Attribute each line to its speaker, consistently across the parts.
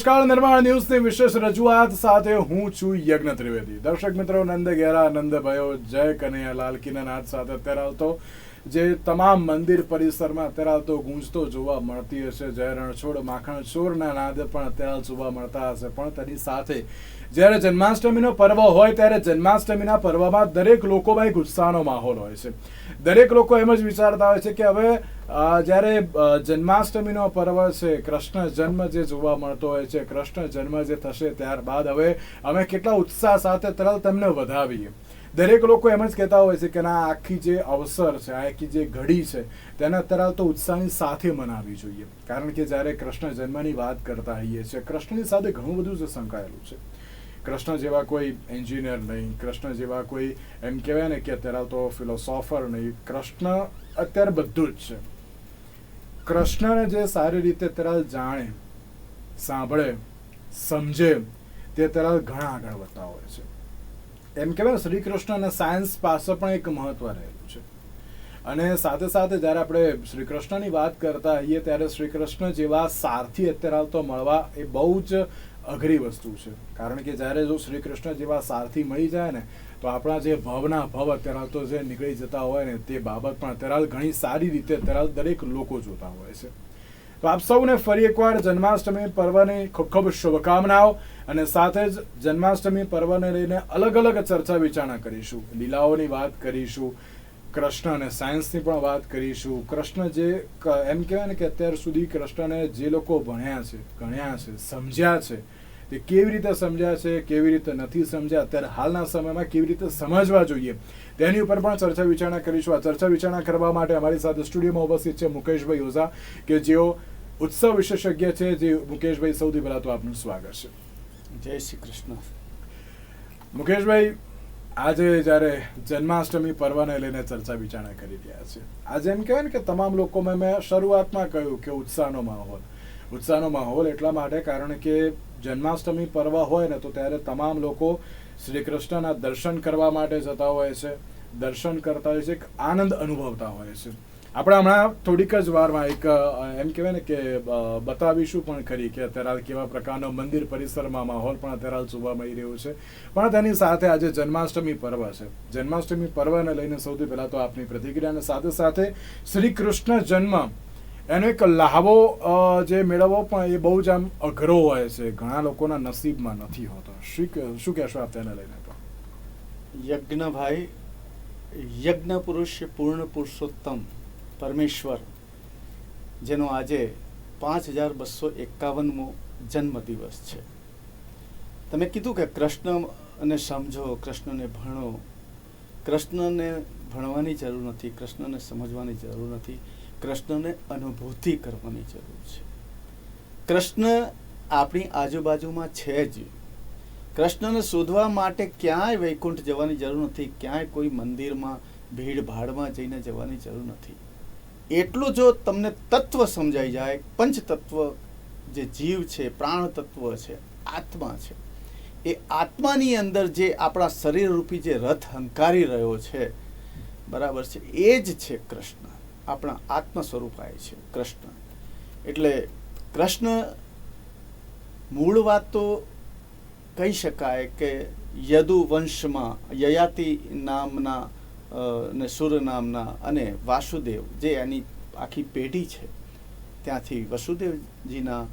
Speaker 1: નમસ્કાર, નિર્માણ ન્યૂઝની વિશેષ રજૂઆત સાથે હું છું યજ્ઞ ત્રિવેદી. દર્શક મિત્રો, નંદ ઘેરા નંદ ભયો, જય કનૈયા લાલ કીના સાથે અત્યારે આવતો જે તમામ મંદિર પરિસરમાં અત્યારે આવતો ગુંજતો જોવા મળતી હશે. જય રણછોડ, માખણ ચોરના નાદ પણ અત્યારે જોવા મળતા હશે. પણ તેની સાથે જ્યારે જન્માષ્ટમીનો પર્વ હોય, ત્યારે જન્માષ્ટમીના પર્વમાં દરેક લોકો ભાઈ ગુસ્સાનો માહોલ હોય છે. દરેક લોકો એમ જ વિચારતા હોય છે કે હવે જ્યારે જન્માષ્ટમીનો પર્વ છે, કૃષ્ણ જન્મ જે જોવા મળતો હોય છે, કૃષ્ણ જન્મ જે થશે ત્યારબાદ હવે અમે કેટલા ઉત્સાહ સાથે તરત તમને વધાવીએ. દરેક લોકો એમ જ કહેતા હોય છે કે ના, આખી જે અવસર છે, આખી જે ઘડી છે, તેને અત્યારે તો ઉત્સાહની સાથે મનાવવી જોઈએ. કારણ કે જ્યારે કૃષ્ણ જન્મની વાત કરતા હોઈએ છીએ, કૃષ્ણની સાથે ઘણું બધું જ સંકળાયેલું છે. કૃષ્ણ જેવા કોઈ એન્જિનિયર નહીં, કૃષ્ણ જેવા કોઈ એમ કહેવાય ને કે અત્યારે તો ફિલોસોફર નહીં. કૃષ્ણ અત્યારે બધું જ છે. કૃષ્ણને જે સારી રીતે અત્યારે જાણે, સાંભળે, સમજે, તે અત્યારે ઘણા આગળ વધતા હોય છે. એમ કહેવાય શ્રી કૃષ્ણ અને સાયન્સ પાસે પણ એક મહત્વ રહેલું છે. અને સાથે સાથે જ્યારે આપણે શ્રી કૃષ્ણની વાત કરતા હોઈએ ત્યારે શ્રી કૃષ્ણ જેવા સારથી અત્યારે તો મળવા એ બહુ જ અઘરી વસ્તુ છે. કારણ કે જ્યારે જો શ્રી કૃષ્ણ જેવા સારથી મળી જાય ને, તો આપણા જે ભવના ભવ અત્યારે તો જે નીકળી જતા હોય ને, તે બાબત પણ અત્યારે ઘણી સારી રીતે અત્યારે દરેક લોકો જોતા હોય છે. તો આપ સૌને ફરી એકવાર જન્માષ્ટમી પર્વની ખૂબ ખૂબ શુભકામનાઓ અને સાથે જ જન્માષ્ટમી પર્વને લઈને અલગ અલગ ચર્ચા વિચારણા કરીશું. લીલાઓની વાત કરીશું, કૃષ્ણ અને સાયન્સની પણ વાત કરીશું. કૃષ્ણ જે એમ કહેવાય ને કે અત્યાર સુધી કૃષ્ણને જે લોકો ભણ્યા છે, ગણ્યા છે, સમજ્યા છે તે કેવી રીતે સમજ્યા છે કેવી રીતે નથી સમજ્યા અત્યારે હાલના સમયમાં કેવી રીતે સમજવા જોઈએ? તેની ઉપર પણ ચર્ચા વિચારણા કરીશું. આ ચર્ચા વિચારણા કરવા માટે અમારી સાથે સ્ટુડિયોમાં ઉપસ્થિત છે મુકેશભાઈ ઓઝા કે જેઓ ઉત્સવ વિશેષજ્ઞ છે જે મુકેશભાઈ સૌથી પહેલાં તો આપનું સ્વાગત છે.
Speaker 2: જય શ્રી કૃષ્ણ.
Speaker 1: મુકેશભાઈ આજે જ્યારે જન્માષ્ટમી પર્વને લઈને ચર્ચા વિચારણા કરી રહ્યા છે. આજે એમ કહેવાય ને કે તમામ લોકોમાં મેં શરૂઆતમાં કહ્યું કે ઉત્સાહનો માહોલ. ઉત્સાહનો માહોલ એટલા માટે કારણ કે જન્માષ્ટમી પર્વ હોય ને તો ત્યારે તમામ લોકો શ્રી કૃષ્ણના દર્શન કરવા માટે જતા હોય છે. દર્શન કરતા હોય છે, એક આનંદ અનુભવતા હોય છે. આપણે હમણાં થોડીક જ વારમાં એક એમ કહેવાય ને કે બતાવીશું પણ ખરી કે અત્યારે હાલ કેવા પ્રકારનો મંદિર પરિસરમાં માહોલ પણ અત્યારે હાલ જોવા મળી રહ્યો છે. પણ તેની સાથે આજે જન્માષ્ટમી પર્વ છે. જન્માષ્ટમી પર્વને લઈને સૌથી પહેલાં તો આપની પ્રતિક્રિયા સાથે સાથે શ્રી કૃષ્ણ જન્મ એનો એક લાહવો જે મેળવવો પણ એ બહુ જ આમ અઘરો હોય છે. ઘણા લોકોના નસીબમાં નથી હોતો. શું શું કહેશો આપ તેને લઈને તો?
Speaker 2: યજ્ઞભાઈ યજ્ઞ પુરુષ પૂર્ણ પુરુષોત્તમ પરમેશ્વર, જેનો આજે પાંચ હજાર બસો એકાવનમો જન્મદિવસ છે. તમે કીધું કે કૃષ્ણ અને સમજો, કૃષ્ણને ભણો. કૃષ્ણને ભણવાની જરૂર નથી, કૃષ્ણને સમજવાની જરૂર નથી. કૃષ્ણને અનુભૂતિ કરવાની જરૂર છે. કૃષ્ણ આપણી આજુબાજુમાં છે જ. કૃષ્ણને શોધવા માટે ક્યાંય વૈકુંઠ જવાની જરૂર નથી, ક્યાંય કોઈ મંદિરમાં ભીડ ભાડમાં જઈને જવાની જરૂર નથી. એટલું જો તમને તત્વ સમજાઈ જાય, પંચતત્વ જે જીવ છે પ્રાણ તત્વ છે, આત્મા છે, એ આત્માની અંદર જે આપણા શરીર રૂપી જે રથ હંકારી રહ્યો છે, બરાબર છે, એ જ છે કૃષ્ણ. આપણા આત્મ સ્વરૂપાય છે, કૃષ્ણ. એટલે કૃષ્ણ મૂળ વાત તો કહી શકાય કે યદુ વંશમાં યયાતિ નામના ને સુર નામના અને વાસુદેવ જે એની આખી પેઢી છે, ત્યાંથી વસુદેવજીના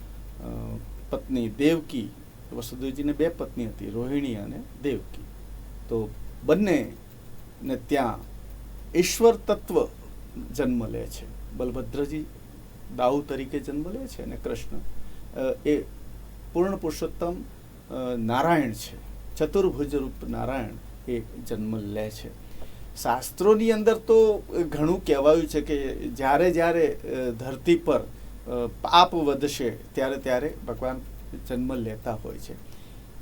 Speaker 2: પત્ની દેવકી, વસુદેવજીને બે પત્ની હતી, રોહિણી અને દેવકી. તો બંને ને ત્યાં ઈશ્વર તત્વ જન્મ લે છે. બલભદ્રજી દાઉ તરીકે જન્મ લે છે અને કૃષ્ણ એ પૂર્ણ પુરુષોત્તમ નારાયણ છે. ચતુર્ભુજ રૂપ નારાયણ એ જન્મ લે છે. શાસ્ત્રોની અંદર તો ઘણું કહેવાયું છે કે જ્યારે જ્યારે ધરતી પર પાપ વધશે ત્યારે ત્યારે ભગવાન જન્મ લેતા હોય છે.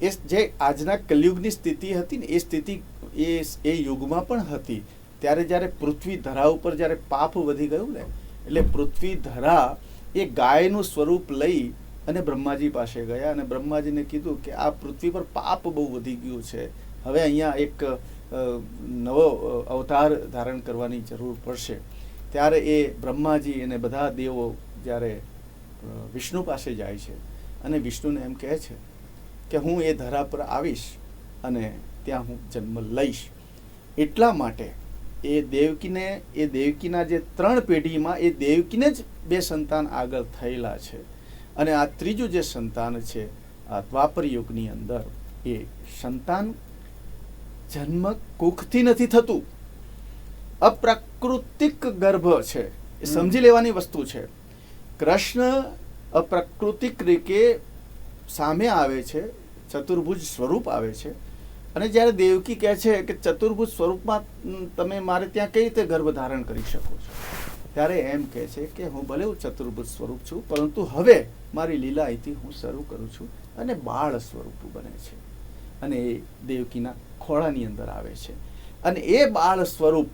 Speaker 2: એ જે આજના કલયુગની સ્થિતિ હતી ને, એ સ્થિતિ એ એ યુગમાં પણ હતી. ત્યારે જ્યારે પૃથ્વી ધરા ઉપર જ્યારે પાપ વધી ગયું ને, એટલે પૃથ્વી ધરા એ ગાયનું સ્વરૂપ લઈ અને બ્રહ્માજી પાસે ગયા અને બ્રહ્માજીને કીધું કે આ પૃથ્વી પર પાપ બહુ વધી ગયું છે. હવે અહીંયા એક નવો અવતાર ધારણ કરવાની જરૂર પડશે. ત્યારે એ બ્રહ્માજી અને બધા દેવો જ્યારે વિષ્ણુ પાસે જાય છે અને વિષ્ણુને એમ કહે છે કે હું એ ધરા પર આવીશ અને ત્યાં હું જન્મ લઈશ. એટલા માટે એ દેવકીને એ દેવકીના જે ત્રણ પેઢીમાં એ દેવકીને જ બે સંતાન આગળ થયેલા છે. અને આ ત્રીજું જે સંતાન છે આ દ્વાપર યુગની અંદર એ સંતાન જન્મ કુખથી નથી થતું. અપ્રાકૃતિક ગર્ભ છે. એ સમજી લેવાની વસ્તુ છે. કૃષ્ણ અપ્રાકૃતિક રીતે સામે આવે છે ચતુર્ભુજ સ્વરૂપ આવે છે. અને જ્યારે દેવકી કહે છે કે ચતુર્ભુજ સ્વરૂપમાં તમે મારે ત્યાં કઈ રીતે ગર્ભ ધારણ કરી શકો છો? ત્યારે એમ કહે છે કે હું ભલે હું ચતુર્ભુજ સ્વરૂપ છું, પરંતુ હવે મારી લીલા અહીંથી હું શરૂ કરું છું અને બાળ સ્વરૂપ બને છે. અને એ દેવકીના ખોળાની અંદર આવે છે. અને એ બાળ સ્વરૂપ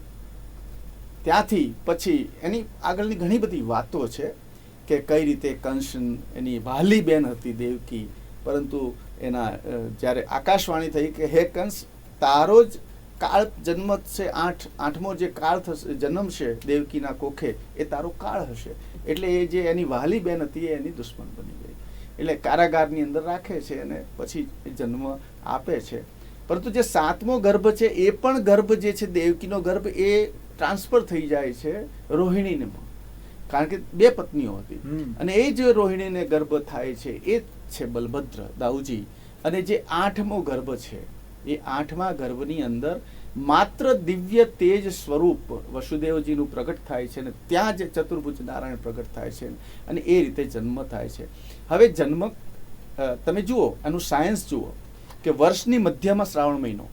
Speaker 2: ત્યાંથી પછી એની આગળની ઘણી બધી વાતો છે કે કઈ રીતે કંસ એની વાલી બેન હતી દેવકી, પરંતુ એના જ્યારે આકાશવાણી થઈ કે હે કંસ તારો જ કાળ જન્મ છે આઠ આઠમો જે કાળ થશે જન્મ છે દેવકીના કોખે એ તારો કાળ હશે. એટલે એ જે એની વહાલી બેન હતી એની દુશ્મન બની ગઈ. એટલે કારાગારની અંદર રાખે છે અને પછી એ જન્મ આપે છે. પરંતુ જે સાતમો ગર્ભ છે એ પણ ગર્ભ જે છે દેવકીનો ગર્ભ એ ટ્રાન્સફર થઈ જાય છે રોહિણીને કારણ કે બે પત્નીઓ હતી. અને એ જે રોહિણીને ગર્ભ થાય છે. એ છે બલભદ્ર દાઉજી. અને જે આઠમો ગર્ભ છે એ આઠમા ગર્ભની અંદર માત્ર દિવ્ય તેજ સ્વરૂપ વસુદેવજીનું પ્રગટ થાય છે અને ત્યાં જ ચતુર્ભુજ નારાયણ પ્રગટ થાય છે અને એ રીતે જન્મ થાય છે. હવે જન્મ તમે જુઓ એનું સાયન્સ જુઓ કે વર્ષની મધ્યમાં શ્રાવણ મહિનો.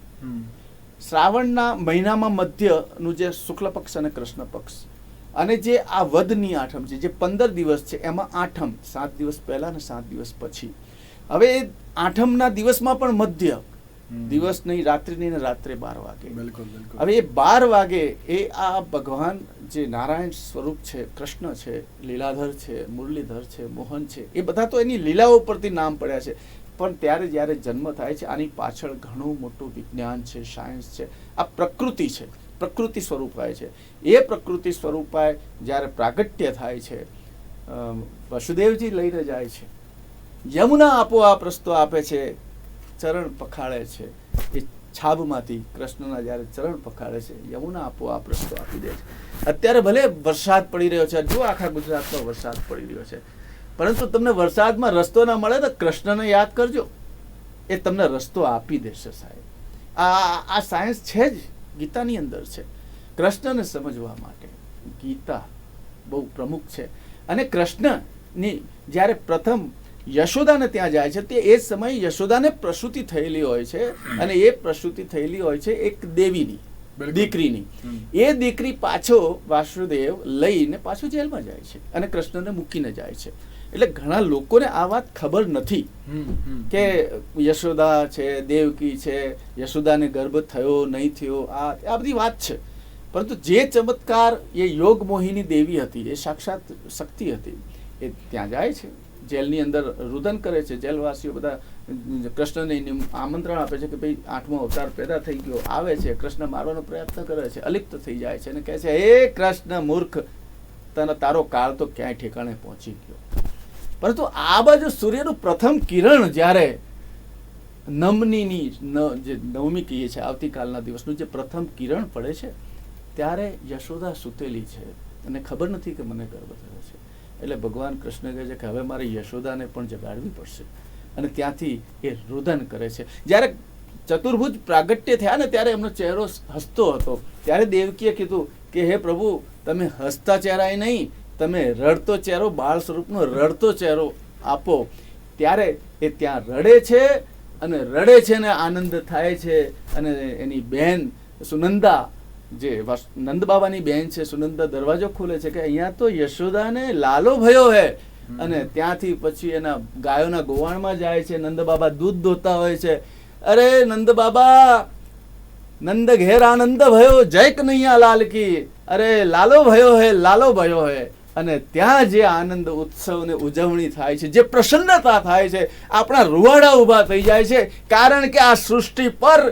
Speaker 2: શ્રાવણના મહિનામાં મધ્યનું જે શુક્લ પક્ષ અને કૃષ્ણ પક્ષ અને જે આ વધની આઠમ છે જે પંદર દિવસ છે એમાં આઠમ સાત દિવસ પહેલા અને સાત દિવસ પછી. હવે આઠમના દિવસમાં પણ મધ્ય. દિવસ નહીં રાત્રિ નહીં ને રાત્રે બાર વાગે.
Speaker 1: બિલકુલ બિલકુલ.
Speaker 2: હવે એ બાર વાગે એ આ ભગવાન જે નારાયણ સ્વરૂપ છે કૃષ્ણ છે લીલાધર છે મુરલીધર છે મોહન છે એ બધા તો એની લીલાઓ પરથી નામ પડ્યા છે. પણ ત્યારે જ્યારે જન્મ થાય છે આની પાછળ ઘણું મોટું વિજ્ઞાન છે સાયન્સ છે આ પ્રકૃતિ છે. પ્રકૃતિ સ્વરૂપાય છે. એ પ્રકૃતિ સ્વરૂપાય જ્યારે પ્રાગટ્ય થાય છે વસુદેવજી લઈને જાય છે. યમુના આપોઆપ રસ્તો આપે છે, ચરણ પખાળે છે. એ છાબમાંથી કૃષ્ણના જ્યારે ચરણ પખાડે છે, યમુના આપોઆપ રસ્તો આપી દે છે. અત્યારે ભલે વરસાદ પડી રહ્યો છે, જો આખા ગુજરાતમાં વરસાદ પડી રહ્યો છે, પરંતુ તમને વરસાદમાં રસ્તો ના મળે તો કૃષ્ણને યાદ કરજો. એ તમને રસ્તો આપી દેશે સાહેબ. આ આ સાયન્સ છે જ. ગીતાની અંદર છે. કૃષ્ણને સમજવા માટે ગીતા બહુ પ્રમુખ છે. અને કૃષ્ણની જ્યારે પ્રથમ યશોદાને ત્યાં જાય છે તે એ સમયે યશોદાને પ્રસૂતિ થયેલી હોય છે અને એ પ્રસૂતિ થયેલી હોય છે એક દેવીની દીકરીની. એ દીકરી પાછો વાસુદેવ લઈને પાછો જેલમાં જાય છે અને કૃષ્ણને મૂકીને જાય છે. એટલે ઘણા લોકોને આ વાત ખબર નથી. કે યશોદા છે દેવકી છે યશોદાને ગર્ભ થયો નહીં થયો આ આ બધી વાત છે. પરંતુ જે ચમત્કાર એ યોગ મોહિની દેવી હતી એ સાક્ષાત શક્તિ હતી એ ત્યાં જાય છે. જેલની અંદર રુદન કરે છે. જેલવાસીઓ બધા કૃષ્ણને આમંત્રણ આપે છે કે ભાઈ આઠમો અવતાર પેદા થઈ ગયો આવે છે. કૃષ્ણ મારવાનો પ્રયત્ન કરે છે. અલિપ્ત થઈ જાય છે અને કહે છે હે કૃષ્ણ મૂર્ખ તને તારો કાળ તો ક્યાંય ઠેકાણે પહોંચી ગયો. પરંતુ આ બાજુ સૂર્યનું પ્રથમ કિરણ જ્યારે નમનીની જે નવમી કહીએ છીએ, આવતીકાલના દિવસનું જે પ્રથમ કિરણ પડે છે, ત્યારે યશોદા સૂતેલી છે. અને ખબર નથી કે મને ગર્ભ થયો છે. એટલે ભગવાન કૃષ્ણ કહે છે કે હવે મારે યશોદાને પણ જગાડવી પડશે. અને ત્યાંથી એ રુદન કરે છે. જ્યારે ચતુર્ભુજ પ્રાગટ્ય થયા ને ત્યારે એમનો ચહેરો હસતો હતો. ત્યારે દેવકીએ કીધું કે, હે પ્રભુ, તમે હસતા ચહેરાએ નહીં તમે રડતો ચહેરો બાળ સ્વરૂપનો રડતો ચહેરો આપો ત્યારે એ ત્યાં રડે છે અને રડે છે ને આનંદ થાય છે. અને એની બહેન સુનંદા જે વસ- નંદ બાબાની બહેન છે સુનંદા દરવાજો ખોલે છે કે અહીંયા તો યશોદાને લાલો ભયો હે. અને ત્યાંથી પછી એના ગાયોના ગોવાણમાં જાય છે નંદ બાબા દૂધ દોતા હોય છે. અરે નંદ બાબા નંદ ઘેર આનંદ ભયો જય કનૈયા લાલ કી. અરે લાલો ભયો હે લાલો ભયો હે. અને ત્યાં જે આનંદ ઉત્સવને ઉજવણી થાય છે, જે પ્રસન્નતા થાય છે, આપણા રૂવાડા ઊભા થઈ જાય છે. કારણ કે આ સૃષ્ટિ પર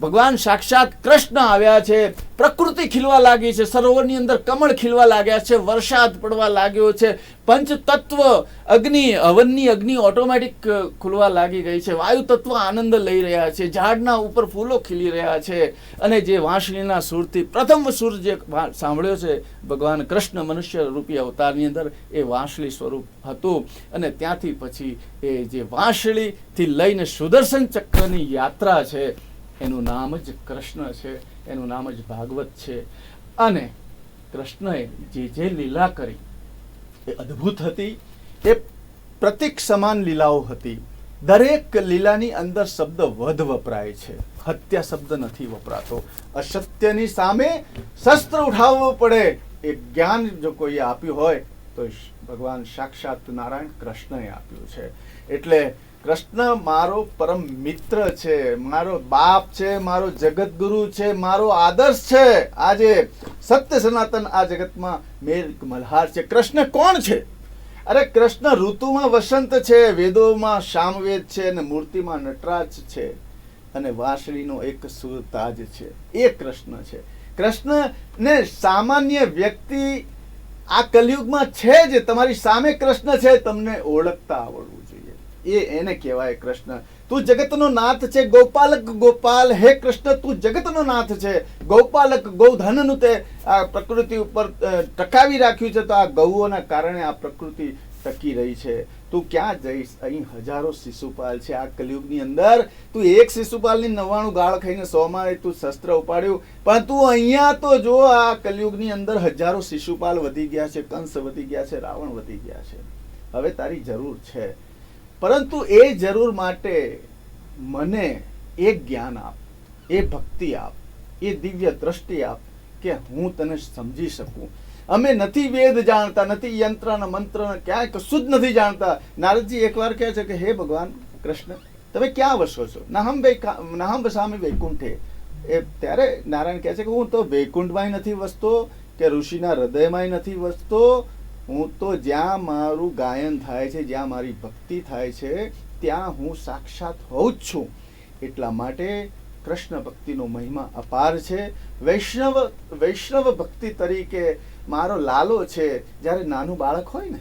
Speaker 2: ભગવાન સાક્ષાત કૃષ્ણ આવ્યા છે. પ્રકૃતિ ખીલવા લાગી છે. સરોવરની અંદર કમળ ખીલવા લાગ્યા છે. વરસાદ પડવા લાગ્યો છે. પંચ તત્વ અગ્નિ, હવનની અગ્નિ ઓટોમેટિક ખુલવા લાગી ગઈ છે. વાયુ તત્વ આનંદ લઈ રહ્યા છે. ઝાડના ઉપર ફૂલો ખીલી રહ્યા છે. અને જે વાંસળીના સુરથી પ્રથમ સુર જે સાંભળ્યો છે, ભગવાન કૃષ્ણ મનુષ્ય રૂપી અવતારની અંદર, એ વાંસળી સ્વરૂપ હતું. અને ત્યાંથી પછી એ જે વાંસળીથી લઈને સુદર્શન ચક્રની યાત્રા છે એનું નામ જ કૃષ્ણ છે, એનું નામ જ ભાગવત છે. અને કૃષ્ણએ જે જે લીલા કરી, એ અદ્ભુત હતી. એ પ્રતિક સમાન લીલાઓ હતી. દરેક લીલાની અંદર શબ્દ વધ વપરાય છે. હત્યા શબ્દ નથી વપરાતો. અસત્યની સામે શસ્ત્ર ઉઠાવવું પડે. એ જ્ઞાન જો કોઈએ આપ્યું હોય, તો ભગવાન સાક્ષાત નારાયણ કૃષ્ણએ આપ્યું છે. એટલે કૃષ્ણ મારો પરમ મિત્ર છે, મારો બાપ છે, મારો જગતગુરુ છે, મારો આદર્શ છે. આજે સત્ય સનાતન આ જગતમાં મેર મલ્હાર છે. કૃષ્ણ કોણ છે? અરે કૃષ્ણ ઋતુમાં વસંત છે, વેદોમાં સામવેદ છે અને મૂર્તિમાં નટરાજ છે અને વાંસળીનો એક સુર તાજ છે. એ કૃષ્ણ છે. કૃષ્ણને સામાન્ય વ્યક્તિ આ કલયુગમાં છે જ. તમારી સામે કૃષ્ણ છે, તમને ઓળખતા આવડવું એ એને કહેવાય કૃષ્ણ. તું જગતનો નાથ છે, ગોપાલક ગોપાલ. હે કૃષ્ણ, તું જગતનો નાથ છે. ગોપાલક ગૌધનનું તે આ પ્રકૃતિ ઉપર ટકાવી રાખ્યું છે, તો આ ગૌઓના કારણે આ પ્રકૃતિ ટકી રહી છે. તું ક્યાં જઈશ? અહીં હજારો શિશુપાલ છે. આ કલયુગની અંદર તું એક શિશુપાલની નવ્વાણું ગાળ ખાઈને સોમાં તું શસ્ત્ર ઉપાડ્યું. પણ તું અહીંયા તો જો આ કલયુગની અંદર હજારો શિશુપાલ વધી ગયા છે, કંસ વધી ગયા છે, રાવણ વધી ગયા છે. હવે તારી જરૂર છે. પરંતુ એ જરૂર માટે મને એક જ્ઞાન આપ, એ ભક્તિ આપ, એ દિવ્ય દ્રષ્ટિ આપ કે હું તને સમજી શકું. અમે નથી વેદ જાણતા, નથી યંત્ર ને મંત્ર ને ક્યાંય કશું જ નથી જાણતા. નારદજી એકવાર કહે છે કે, હે ભગવાન, કૃષ્ણ, તમે ક્યાં વસો છો? નાહમ વૈકા નાહમ વસામી વૈકુંઠે. એ ત્યારે નારાયણ કહે છે કે, હું તો વૈકુંઠમાંય નથી વસતો, કે ઋષિના હૃદયમાંય નથી વસતો હું તો જ્યાં મારું ગાયન થાય છે, જ્યાં મારી ભક્તિ થાય છે, ત્યાં હું સાક્ષાત હોઉં જ છું. એટલા માટે કૃષ્ણ ભક્તિનો મહિમા અપાર છે. વૈષ્ણવ વૈષ્ણવ ભક્તિ તરીકે મારો લાલો છે, જ્યારે નાનું બાળક હોય ને,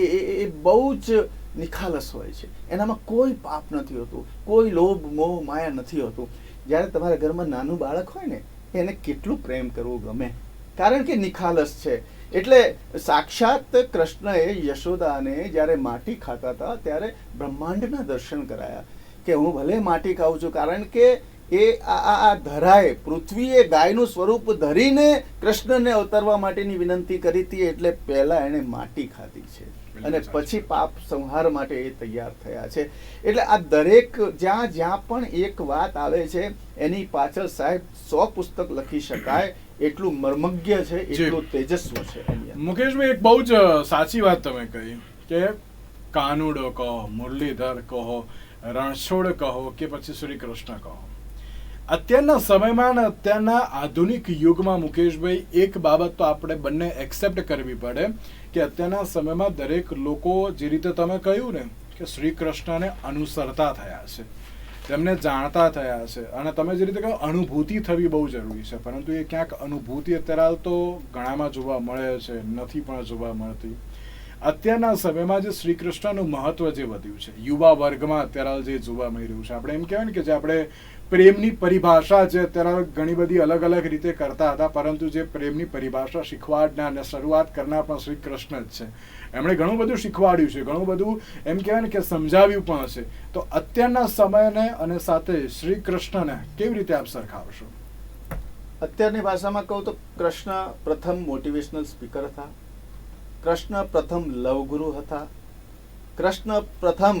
Speaker 2: એ એ બહુ જ નિખાલસ હોય છે. એનામાં કોઈ પાપ નથી હોતું, કોઈ લોભ, મોહ, માયા નથી હોતું. જ્યારે તમારા ઘરમાં નાનું બાળક હોય ને, એને કેટલું પ્રેમ કરવું ગમે? કારણ કે નિખાલસ છે. એટલે સાક્ષાત કૃષ્ણએ યશોદાને જ્યારે માટી ખાતા હતા ત્યારે બ્રહ્માંડના દર્શન કરાયા કે હું ભલે માટી ખાઉં છું કારણ કે એ આ આ ધરાએ પૃથ્વીએ ગાયનું સ્વરૂપ ધરીને કૃષ્ણને અવતરવા માટેની વિનંતી કરી હતી એટલે પહેલાં એણે માટી ખાધી છે. અને પછી પાપ સંહાર માટે એ તૈયાર થયા છે. એટલે આ દરેક જ્યાં જ્યાં પણ એક વાત આવે છે એની પાછળ સાહેબ સો પુસ્તક લખી શકાય. એટલું મર્મજ્ઞ છે એટલું તેજસ્વ છે
Speaker 1: મુકેશભાઈ એક બહુ જ સાચી વાત તમે કહી કે કાનુડો કહો મુરલીધર કહો રણછોડ કહો કે પછી શ્રી કૃષ્ણ કહો. અત્યારના સમયમાં અને અત્યારના આધુનિક યુગમાં મુકેશભાઈ એક બાબત તો આપણે બંને એક્સેપ્ટ કરવી પડે કે અત્યારના સમયમાં દરેક લોકો જે રીતે તમે કહ્યું ને કે શ્રી કૃષ્ણને અનુસરતા થયા છે. તેમને જાણતા થયા છે. અને તમે જે રીતે કહો, અનુભૂતિ થવી બહુ જરૂરી છે. પરંતુ એ ક્યાંક અનુભૂતિ અત્યારે હાલ તો ઘણામાં જોવા મળે છે, નથી પણ જોવા મળતી. અત્યારના સમયમાં જે શ્રી કૃષ્ણનું મહત્વ જે વધ્યું છે, યુવા વર્ગમાં અત્યારે જે જોવા મળી રહ્યું છે, આપણે એમ કહેવાય ને કે જે આપણે પ્રેમની પરિભાષા છે અત્યારે ઘણી બધી અલગ અલગ રીતે કરતા હતા, પરંતુ જે પ્રેમની પરિભાષા શીખવાડનાર અને શરૂઆત કરનાર પણ શ્રી કૃષ્ણ જ છે. એમણે ઘણું બધું શીખવાડ્યું છે, ઘણું બધું એમ કહેવાય ને કે સમજાવ્યું પણ હશે. તો અત્યારના સમયને અને સાથે શ્રી કૃષ્ણને કેવી રીતે આપ સરખાવશો?
Speaker 2: અત્યારની ભાષામાં કહું તો કૃષ્ણ પ્રથમ મોટિવેશનલ સ્પીકર હતા. કૃષ્ણ પ્રથમ લવગુરુ હતા. કૃષ્ણ પ્રથમ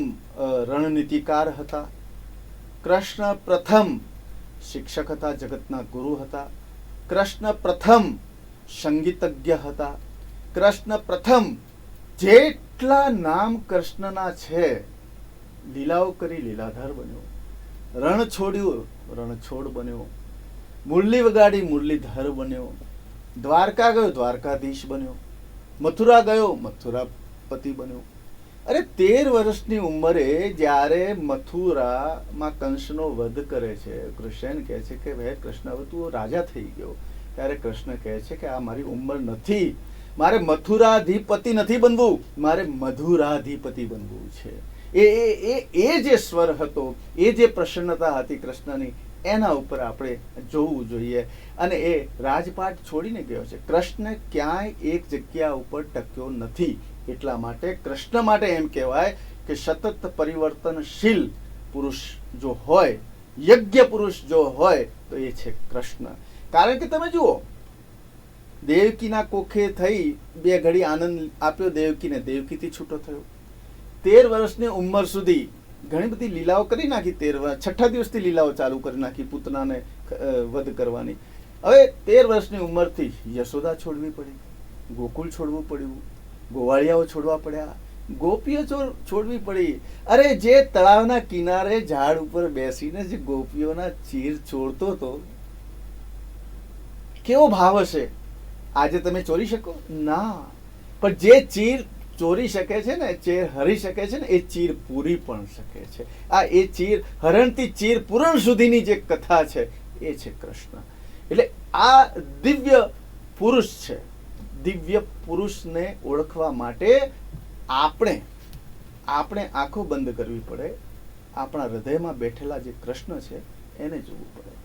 Speaker 2: રણનીતિકાર હતા. કૃષ્ણ પ્રથમ શિક્ષક હતા, જગતના ગુરુ હતા. કૃષ્ણ પ્રથમ સંગીતજ્ઞ હતા. કૃષ્ણ પ્રથમ જેટલા નામ કૃષ્ણના છે, લીલાઓ કરી લીલાધર બન્યો. રણ છોડ્યું, રણછોડ બન્યો. મુરલી વગાડી મુરલીધર બન્યો. દ્વારકા ગયો, દ્વારકાધીશ બન્યો. મથુરા ગયો, મથુરાપતિ બન્યો. અરે, તેર વર્ષની ઉંમરે જ્યારે મથુરામાં કંસનો વધ કરે છે, કૃષ્ણ કહે છે કે ભાઈ કૃષ્ણ તું રાજા થઈ ગયો. ત્યારે કૃષ્ણ કહે છે કે, આ મારી ઉંમર નથી. મારે મથુરાધિપતિ નથી બનવું, મારે મધુરાધિપતિ બનવું છે. એ એ એ એ જે સ્વર હતો, એ જે પ્રસન્નતા હતી કૃષ્ણની, એના ઉપર આપણે જોવું જોઈએ. અને એ રાજપાટ છોડીને ગયો છે. કૃષ્ણ ક્યાંય એક જગ્યા ઉપર ટક્યો નથી. એટલા માટે કૃષ્ણ માટે એમ કહેવાય કે સતત પરિવર્તનશીલ પુરુષ જો હોય, યજ્ઞ પુરુષ જો હોય, તો એ છે કૃષ્ણ. કારણ કે તમે જુઓ દેવકીના કોખે થઈ બે ઘડી આનંદ આપ્યો દેવકીને. દેવકીથી છૂટો થયો. તેર વર્ષની ઉંમર સુધી ઘણી બધી લીલાઓ કરી નાખી તેર છઠ્ઠા દિવસથી લીલાઓ ચાલુ કરી નાખી પૂતનાને વધ કરવાની. હવે તેર વર્ષની ઉંમરથી યશોદા છોડવી પડી, ગોકુલ છોડવું પડ્યું, ગોવાળિયાઓ છોડવા પડ્યા, ગોપીઓ છોડવી પડી. અરે જે તળાવના કિનારે ઝાડ ઉપર બેસીને જે ગોપીઓના ચીર છોડતો હતો, કેવો ભાવ હશે? આજે તમે ચોરી શકો? ના. પણ જે ચીર ચોરી શકે છે ને, ચીર હરી શકે છે ને, એ ચીર પૂરી પણ શકે છે. આ એ ચીર હરણથી ચીર પૂરણ સુધીની જે કથા છે, એ છે કૃષ્ણ. એટલે આ દિવ્ય પુરુષ છે. દિવ્ય પુરુષને ઓળખવા માટે આપણે આપણે આંખો બંધ કરવી પડે. આપણા હૃદયમાં બેઠેલા જે કૃષ્ણ છે, એને જોવું પડે.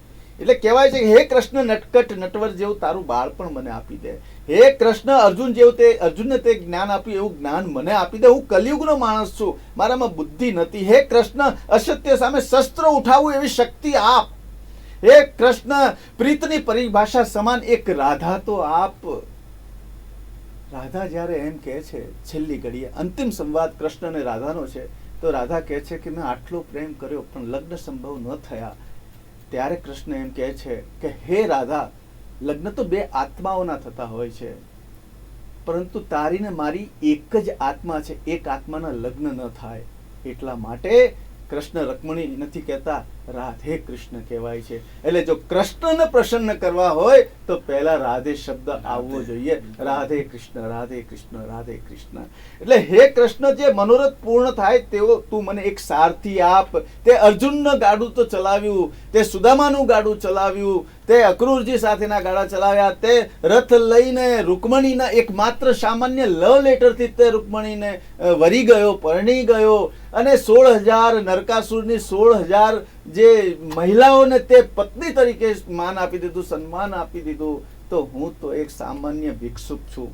Speaker 2: એટલે કહેવાય છે કે હે કૃષ્ણ નટકટ નટવર જેવું તારું બાળપણ મને આપી દે. હે કૃષ્ણ અર્જુન જેવું તે અર્જુનને તે જ્ઞાન આપ્યું એવું જ્ઞાન મને આપી દે. હું કલિયુગનો માણસ છું. મારામાં બુદ્ધિ નથી. હે કૃષ્ણ, અસત્ય સામે શસ્ત્ર ઉઠાવું એવી શક્તિ આપ. હે કૃષ્ણ, પ્રીતની પરિભાષા સમાન એક રાધા તો આપ. રાધા જ્યારે એમ કહે છે, છેલ્લી ઘડીએ, અંતિમ સંવાદ કૃષ્ણ અને રાધાનો છે, તો રાધા કહે છે કે મેં આટલો પ્રેમ કર્યો, પણ લગ્ન સંભવ ન થયા. ત્યારે કૃષ્ણ એમ કહે છે કે, હે રાધા, લગ્ન તો બે આત્માઓના થતા હોય છે, પરંતુ તારી ને મારી એક જ આત્મા છે, એક આત્માના લગ્ન ન થાય. એટલા માટે કૃષ્ણ રકમણી નથી કહેતા રાધે કૃષ્ણ કહેવાય છે. એટલે જો કૃષ્ણને પ્રસન્ન કરવા હોય તો પહેલા રાધે શબ્દ આવવો જોઈએ. રાધે કૃષ્ણ રાધે કૃષ્ણ રાધે કૃષ્ણ. એટલે હે કૃષ્ણ જે મનોરથ પૂર્ણ થાય તેવો તું મને એક સારથી આપ. તે અર્જુનનું ગાડું તો ચલાવ્યું તે સુદામાનું ગાડું ચલાવ્યું તે અક્રૂરજી સાથેના ગાડા ચલાવ્યા તે રથ લઈને રૂકમણીના એક માત્ર સામાન્ય લવ લેટરથી તે રૂકમણીને વરી ગયો પરણી ગયો. અને સોળ હજાર નરકાસુરની સોળ હજાર જે મહિલાઓને તે પત્ની તરીકે માન આપી દીધું, સન્માન આપી દીધું, તો હું તો એક સામાન્ય ભિક્ષુક છું.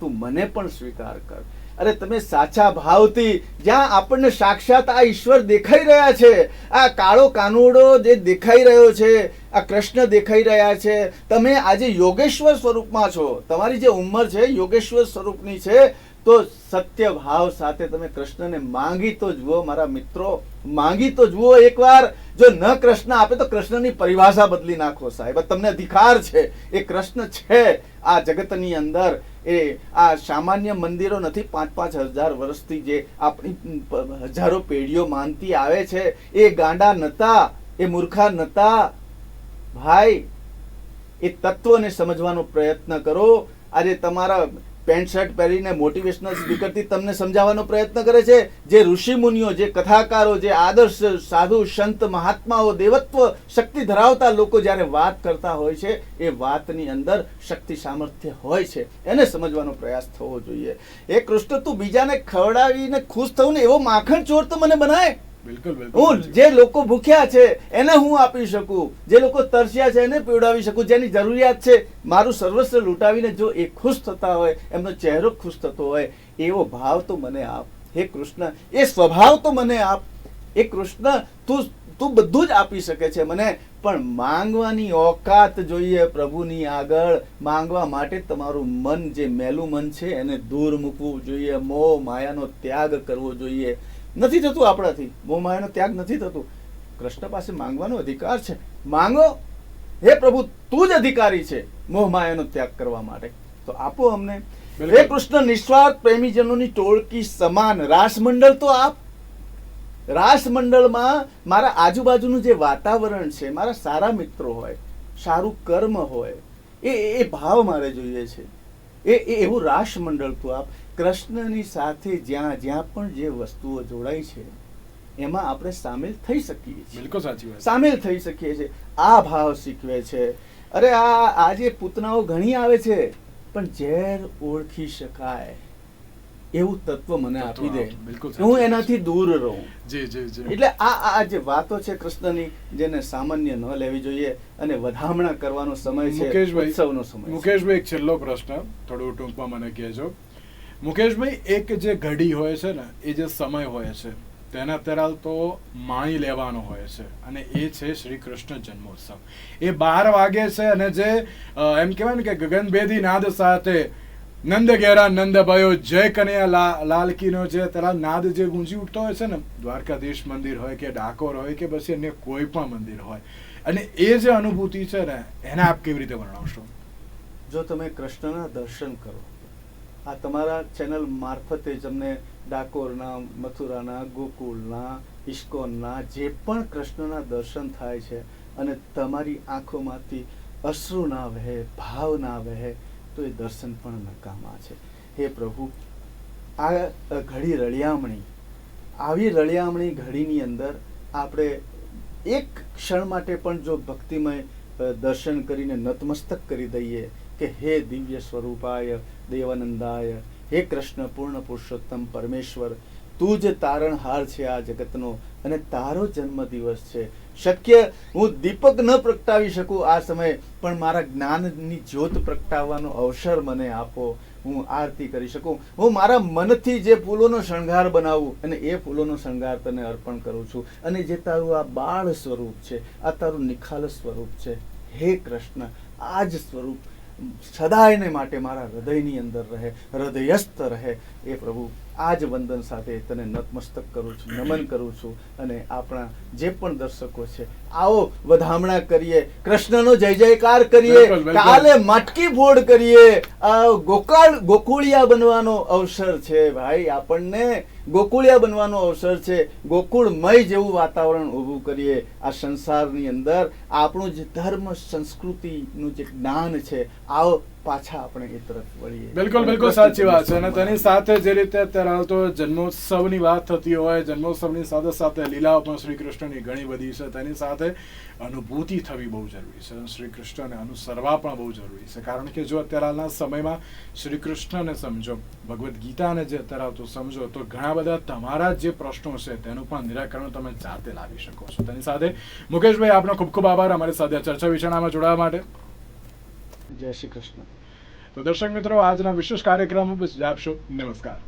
Speaker 2: તું મને પણ સ્વીકાર કર. અરે તમે સાચા ભાવથી જ્યાં આપણને સાક્ષાત આ ઈશ્વર દેખાઈ રહ્યા છે, આ કાળો કાનુડો જે દેખાઈ રહ્યો છે, આ કૃષ્ણ દેખાઈ રહ્યા છે, તમે આજે યોગેશ્વર સ્વરૂપમાં છો. તમારી જે ઉંમર છે, યોગેશ્વર સ્વરૂપની છે તો સત્ય ભાવ સાથે તમે કૃષ્ણને માંગી તો જુઓ, મારા મિત્રો, માંગી તો જુઓ એકવાર. જો ન કૃષ્ણ આપે તો કૃષ્ણની પરિભાષા બદલી નાખો સાહેબ. તમને અધિકાર છે. એ કૃષ્ણ છે આ જગતની અંદર. એ આ સામાન્ય મંદિરો નથી પાંચ પાંચ હજાર વર્ષથી જે આપણી હજારો પેઢીઓ માનતી આવે છે. એ ગાંડા નતા, એ મૂર્ખા નતા. ભાઈ, એ તત્વને સમજવાનો પ્રયત્ન કરો. આજે તમારા પેન્ટ શર્ટ પહેરીને મોટિવેશનલ સ્પીકરથી તમને સમજાવવાનો પ્રયત્ન કરે છે? જે ઋષિ મુનિઓ, જે કથાકારો, જે આદર્શ સાધુ, સંત, મહાત્માઓ, દેવત્વ શક્તિ ધરાવતા લોકો જ્યારે વાત કરતા હોય છે, એ વાતની અંદર શક્તિ સામર્થ્ય હોય છે. એને સમજવાનો પ્રયાસ થવો જોઈએ. એ કૃષ્ણ, તું બીજાને ખવડાવીને ખુશ થવું ને એવો માખણ ચોર તો મને બનાય. જે લોકો ભૂખ્યા છે, એને હું આપી શકું. જે લોકો તરસ્યા છે, એને પીવડાવી શકું. જેની જરૂરિયાત છે, મારું સર્વસ્વ લૂંટાવીને જો એ ખુશ થતા હોય, એમનો ચહેરો ખુશ થતો હોય, એવો ભાવ તો મને આપ. હે કૃષ્ણ, એ સ્વભાવ તો મને આપ. એ કૃષ્ણ, તું તું બધું જ આપી શકે છે મને. પણ માંગવાની ઓકાત જોઈએ પ્રભુની આગળ. માંગવા માટે તમારું મન, જે મેલું મન છે, એને દૂર મૂકવું જોઈએ. મોહ, માયાનો ત્યાગ કરવો જોઈએ. નથી થતું આપણાથી. મોહમાયાનો ત્યાગ નથી થતું. કૃષ્ણ પાસે માંગવાનો અધિકાર છે. માંગો. હે પ્રભુ તું જ અધિકારી છે મોહમાયાનો ત્યાગ કરવા માટે. તો આપો અમને. હે કૃષ્ણ નિસ્વાર્થ પ્રેમીજનોની ટોળકી સમાન રાસમંડળ તો આપ. રાસમંડળમાં મારા આજુબાજુનું જે વાતાવરણ છે મારા સારા મિત્રો હોય સારું કર્મ હોય એ એ ભાવ મારે જોઈએ છે. એ એ એવું રાસમંડળ તું આપ. કૃષ્ણની સાથે જ્યાં જ્યાં પણ જે વસ્તુઓ જોડાય છે એમાં આપણે સામેલ થઈ શકીએ છીએ.
Speaker 1: બિલકુલ સાચી વાત
Speaker 2: સામેલ થઈ શકીએ છીએ. આ ભાવ શીખવે છે. અરે આ આજે પૂતનાઓ ઘણી આવે છે પણ ઝેર ઓળખી શકાય. એવું તત્વ મને આપી દે. હું એનાથી દૂર રહું. એટલે આ આ જે વાતો છે કૃષ્ણની જેને સામાન્ય ન લેવી જોઈએ અને વધામણા કરવાનો સમય છે ઉત્સવનો સમય
Speaker 1: મુકેશભાઈ એક છેલ્લો પ્રશ્ન થોડું ટૂંકમાં મને કહેજો. મુકેશભાઈ, એક જે ઘડી હોય છે ને, એ જે સમય હોય છે, તેના તરાલ તો માણી લેવાનો હોય છે અને એ છે શ્રી કૃષ્ણ જન્મોત્સવ. એ બાર વાગે છે અને જે એમ કહેવાય ને કે ગગનભેદી નાદ સાથે નંદ ઘેરા નંદ ભયો, જય કનૈયા લા- લાલકીનો જે તરા નાદ જે ગુંજી ઉઠતો હોય છે ને, દ્વારકાધીશ મંદિર હોય કે ડાકોર હોય કે પછી અન્ય કોઈ પણ મંદિર હોય. અને એ જે અનુભૂતિ છે ને, એને આપ કેવી રીતે વર્ણવશો?
Speaker 2: જો તમે કૃષ્ણના દર્શન કરો આ તમારા ચેનલ મારફતે તમને ડાકોરના, મથુરાના, ગોકુળના, ઇસ્કોનના જે પણ કૃષ્ણના દર્શન થાય છે અને તમારી આંખોમાંથી અશ્રુ ના વહે, ભાવ ના વહે, તો એ દર્શન પણ નકામા છે. હે પ્રભુ, આ ઘડી રળિયામણી, આવી રળિયામણી ઘડીની અંદર આપણે એક ક્ષણ માટે પણ જો ભક્તિમય દર્શન કરીને નતમસ્તક કરી દઈએ કે હે દિવ્ય સ્વરૂપાય દેવાનંદાય હે કૃષ્ણ, પૂર્ણ પુરુષોત્તમ પરમેશ્વર, તું જ તારણહાર છે આ જગતનો અને તારો જન્મદિવસ છે. શક્ય હું દીપક ન પ્રગટાવી શકું આ સમયે, પણ મારા જ્ઞાનની જ્યોત પ્રગટાવવાનો અવસર મને આપો. હું આરતી કરી શકું. હું મારા મનથી જે ફૂલોનો શણગાર બનાવું અને એ ફૂલોનો શણગાર તને અર્પણ કરું છું. અને જે તારું આ બાળ સ્વરૂપ છે, આ તારું નિખાલ સ્વરૂપ છે, હે કૃષ્ણ, આ જ સ્વરૂપ સદાયને માટે મારા હૃદયની અંદર રહે હૃદયસ્થ રહે. એ પ્રભુ આ જ વંદન સાથે તને નતમસ્તક કરું છું નમન કરું છું અને આપણા જે પણ દર્શકો છે આવો વધામણા કરીએ. કૃષ્ણનો જય જયકાર કરીએ. કાલે માટકી ફોડ કરીએ. આ ગોકાળ ગોકુળિયા બનવાનો અવસર છે. ભાઈ આપણને ગોકુળિયા બનવાનો અવસર છે. ગોકુળમય જેવું વાતાવરણ ઊભું કરીએ આ સંસારની અંદર. આપણું જે ધર્મ સંસ્કૃતિનું જે જ્ઞાન છે, આવો પાછા આપણે એ તરફ વળીએ.
Speaker 1: બિલકુલ બિલકુલ, સાચી વાત છે. અને તેની સાથે જે રીતે અત્યારે હાલ જન્મોત્સવની વાત થતી હોય, જન્મોત્સવની સાથે સાથે લીલાઓ પણ શ્રી કૃષ્ણની ઘણી બધી છે. તેની સાથે અનુભૂતિ થવી બહુ જરૂરી છે. શ્રી કૃષ્ણને અનુસરવા પણ બહુ જરૂરી છે. કારણ કે જો અત્યારે હાલના સમયમાં શ્રી કૃષ્ણને સમજો, ભગવદ્ ગીતાને જે અત્યારે આવતો સમજો, તો ઘણા બધા તમારા જે પ્રશ્નો છે તેનું પણ નિરાકરણ તમે જાતે લાવી શકો છો. તેની સાથે મુકેશભાઈ આપનો ખૂબ ખૂબ આભાર. અમારી સાથે આ ચર્ચા વિચારણામાં જોડાવા માટે.
Speaker 2: જય શ્રી કૃષ્ણ.
Speaker 1: તો દર્શક મિત્રો આજના વિશેષ કાર્યક્રમ બસ આપશો. નમસ્કાર.